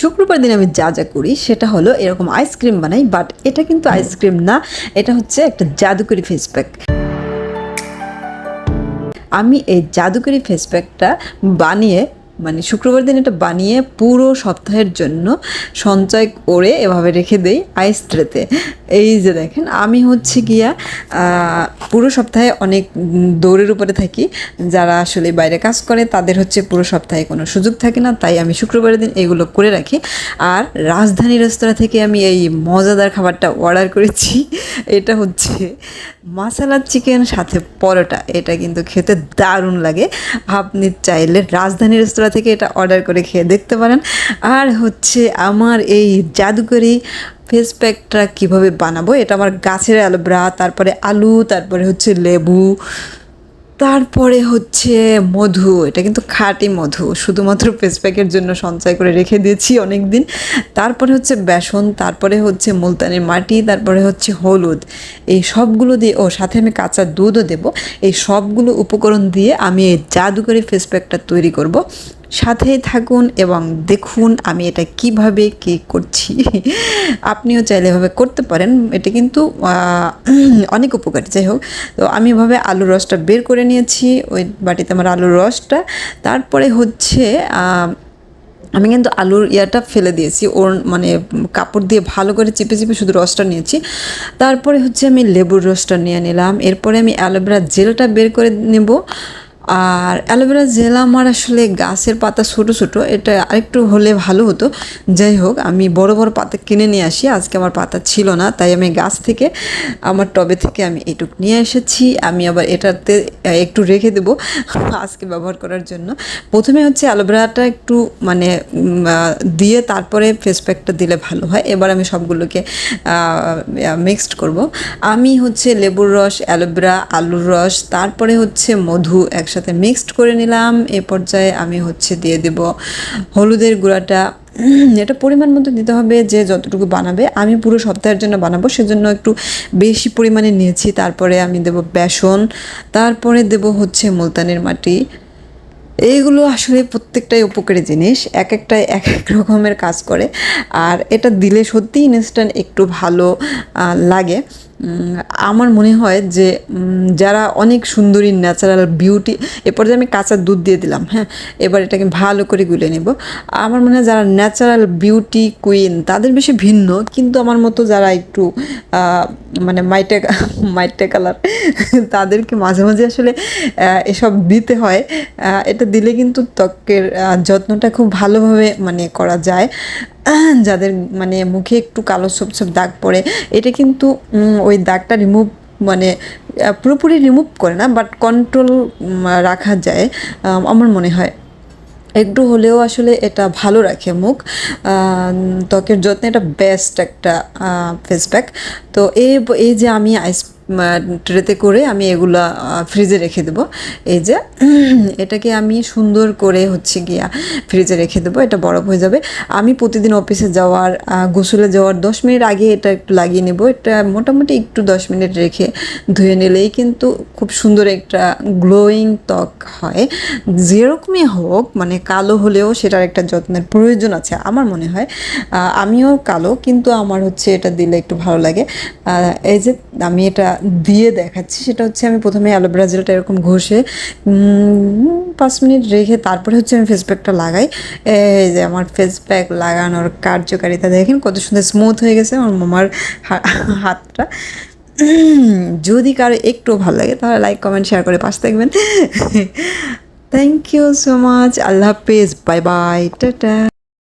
শুক্রবার দিন আমি যা যা করি সেটা হলো এরকম আইসক্রিম বানাই বাট এটা কিন্তু আইসক্রিম না এটা হচ্ছে একটা জাদুকরি ফেস প্যাক আমি এই জাদুকরি ফেস প্যাকটা বানিয়ে মানে শুক্রবার দিন এটা বানিয়ে পুরো সপ্তাহের জন্য সঞ্চয় করে এভাবে রেখে দেই আইস ট্রেতে এই যে দেখেন, আমি হচ্ছে গিয়া পুরো সপ্তাহে অনেক দৌড়ের উপরে থাকি। যারা আসলে বাইরে কাজ করে, তাদের হচ্ছে পুরো সপ্তাহে কোনো সুযোগ থাকে না, তাই আমি শুক্রবারের দিন এগুলো করে রাখি। আর রাজধানী রেস্তোরাঁ থেকে আমি এই মজাদার খাবারটা অর্ডার করেছি, এটা হচ্ছে মাসালা চিকেন সাথে পরোটা। এটা কিন্তু খেতে দারুণ লাগে। আপনি চাইলে রাজধানী রেস্তোরাঁ থেকে এটা অর্ডার করে খেয়ে দেখতে পারেন। আর হচ্ছে আমার এই জাদুকরি ফেস প্যাকটা কীভাবে বানাবো, এটা আমার গাছের অ্যালোভেরা, তারপরে আলু, তারপরে হচ্ছে লেবু, তারপরে হচ্ছে মধু, এটা কিন্তু খাঁটি মধু, শুধুমাত্র ফেস প্যাকের জন্য সঞ্চয় করে রেখে দিয়েছি অনেক দিন তারপরে হচ্ছে বেসন, তারপরে হচ্ছে মুলতানের মাটি, তারপরে হচ্ছে হলুদ, এই সবগুলো দিয়ে, ও সাথে আমি কাঁচা দুধও দেব, এই সবগুলো উপকরণ দিয়ে আমি এই জাদুকরি ফেস প্যাকটা তৈরি করব। সাথেই থাকুন এবং দেখুন আমি এটা কীভাবে কি করছি। আপনিও চাইলে এভাবে করতে পারেন, এটা কিন্তু অনেক উপকারী। যাই হোক, তো আমি এভাবে আলুর রসটা বের করে নিয়েছি, ওই বাটিতে আমার আলুর রসটা। তারপরে হচ্ছে আমি কিন্তু আলুর ইয়াটা ফেলে দিয়েছি, ওর মানে কাপড় দিয়ে ভালো করে চিপে চিপে শুধু রসটা নিয়েছি। তারপরে হচ্ছে আমি লেবুর রসটা নিয়ে নিলাম, এরপরে আমি অ্যালোভেরা জেলটা বের করে নেব। আর অ্যালোভেরা জেল আমার আসলে গাছের পাতা ছোটো ছোটো, এটা আরেকটু হলে ভালো হতো। যাই হোক, আমি বড় বড় পাতা কিনে নিয়ে আসি, আজকে আমার পাতা ছিল না, তাই আমি গাছ থেকে, আমার টবে থেকে আমি এটুক নিয়ে এসেছি, আমি আবার এটাতে একটু রেখে দেবো আজকে ব্যবহার করার জন্য। প্রথমে হচ্ছে অ্যালোভেরাটা একটু মানে দিয়ে তারপরে ফেস প্যাকটা দিলে ভালো হয়। এবার আমি সবগুলোকে মিক্সড করব। আমি হচ্ছে লেবুর রস, অ্যালোভেরা, আলুর রস, তারপরে হচ্ছে মধু একসাথে মিক্সড করে নিলাম। এ পর্যায়ে আমি হচ্ছে দিয়ে দেব হলুদের গুঁড়াটা। এটা পরিমাণ মতো দিতে হবে যে যতটুকু বানাবে। আমি পুরো সপ্তাহের জন্য বানাবো, সেজন্য একটু বেশি পরিমাণে নিয়েছি। তারপরে আমি দেব বেসন, তারপরে দেব হচ্ছে মুলতানের মাটি। এইগুলো আসলে প্রত্যেকটাই উপকারী জিনিস এক একটাই এক এক রকমের কাজ করে। আর এটা দিলে সত্যিই ইনস্ট্যান্ট একটু ভালো লাগে। আমার মনে হয় যে যারা অনেক সুন্দরী ন্যাচারাল বিউটি এরপর যে আমি কাঁচা দুধ দিয়ে দিলাম হ্যাঁ? এবার এটাকে ভালো করে গুলে নেব। আমার মনে হয় যারা ন্যাচারাল বিউটি কুইন তাদের বেশি ভিন্ন, কিন্তু আমার মতো যারা একটু মানে মাইটে মাইটে কালার। তাদেরকে মাঝে মাঝে আসলে এসব দিতে হয়। এটা দিলে কিন্তু ত্বকের যত্নটা খুব ভালোভাবে মানে করা যায়। যাদের মানে মুখে একটু কালো সব সব দাগ পড়ে, এটা কিন্তু ওই দাগটা রিমুভ মানে পুরোপুরি রিমুভ করে না বাট কন্ট্রোল রাখা যায় আমার মনে হয়। একটু হলেও আসলে এটা ভালো রাখে মুখ। ত্বকের যত্নে এটা বেস্ট একটা ফেস প্যাক তো এই যে আমি আইস ট্রেতে করে আমি এগুলা ফ্রিজে রেখে দেবো। এই যে, এটাকে আমি সুন্দর করে হচ্ছে গিয়া ফ্রিজে রেখে দেবো, এটা বরফ হয়ে যাবে। আমি প্রতিদিন অফিসে যাওয়ার গোসলে যাওয়ার দশ মিনিট আগে এটা একটু লাগিয়ে নেব। এটা মোটামুটি একটু দশ মিনিট রেখে ধুয়ে নিলেই কিন্তু খুব সুন্দর একটা গ্লোয়িং ত্বক হয়। যেরকমই হোক মানে কালো হলেও সেটার একটা যত্নের প্রয়োজন আছে আমার মনে হয়। আমিও কালো, কিন্তু আমার হচ্ছে এটা দিলে একটু ভালো লাগে। এই যে, আমি এটা দিয়ে দেখাচ্ছি। সেটা হচ্ছে আমি প্রথমে অ্যালোভেরা জেলটা এরকম ঘষে পাঁচ মিনিট রেখে তারপরে হচ্ছে আমি ফেস প্যাকটা লাগাই। এই যে আমার ফেস প্যাক লাগানোর কার্যকারিতা দেখেন, কত সুন্দর স্মুথ হয়ে গেছে আমার মামার হাতটা। যদি কারও একটু ভালো লাগে, তাহলে লাইক কমেন্ট শেয়ার করে পাশে থাকবেন। থ্যাংক ইউ সো মাচ আল্লাহ হাফেজ বাই বাই টাটা।